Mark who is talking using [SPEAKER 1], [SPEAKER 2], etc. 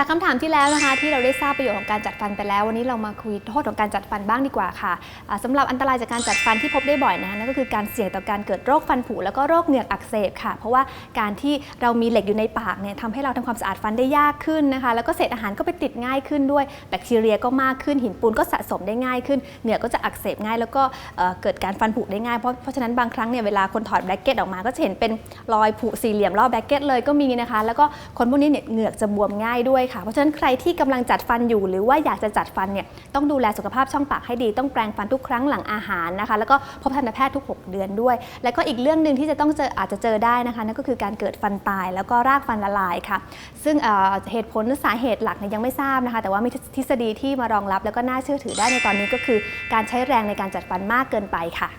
[SPEAKER 1] จากคำถามที่แล้วนะคะ ที่เราได้ทราบประโยชน์ของการจัดฟันไปแล้ว วันนี้เรามาคุยโทษของการจัดฟันบ้างดีกว่าค่ะอ่าสำหรับอันตรายจากการจัดฟันที่พบได้บ่อยนะคะนั่นก็คือการเสี่ยงต่อการเกิดโรคฟันผุแล้วก็โรคเหงือกอักเสบค่ะ เพราะว่าการที่เรามีเหล็กอยู่ในปากเนี่ยทำให้เราทำความสะอาดฟันได้ยากขึ้นนะคะ แล้วก็เศษอาหารก็ไปติดง่ายขึ้นด้วยแบคทีเรียก็มากขึ้นหินปูนก็สะสมได้ง่ายขึ้นเหงือกก็จะอักเสบง่าย แล้วก็เอ่อเกิดการฟันผุได้ง่ายเพราะเพราะฉะนั้นบางครั้งเนี่ยเวลาคนถอดแบล็กเก็ตออกมาก็จะเห็นเป็นรอยผุสี่เหลี่ยมรอบแบล็กเก็ตเลยก็มีนะคะ แล้วก็คนพวกนี้เนี่ยเหงือกจะบวมง่ายด้วยค่ะ เพราะฉะนั้นใครที่กำลังจัดฟันอยู่ หรือว่าอยากจะจัดฟันเนี่ยต้องดูแลสุขภาพช่องปากให้ดี ต้องแปรงฟันทุกครั้งหลังอาหารนะคะ แล้วก็พบทันตแพทย์ทุก 6 เดือนด้วย แล้วก็อีกเรื่องหนึ่งที่จะต้องเจออาจจะเจอได้นะคะนั่นก็คือการเกิดฟันตายแล้วก็รากฟันละลายค่ะ ซึ่งเเหตุผลสาเหตุหลักเนี่ยยังไม่ทราบนะคะ แต่ว่ามีทฤษฎีที่มารองรับ แล้วก็น่าเชื่อถือได้ในตอนนี้ก็คือ การใช้แรงในการจัดฟันมากเกินไปค่ะ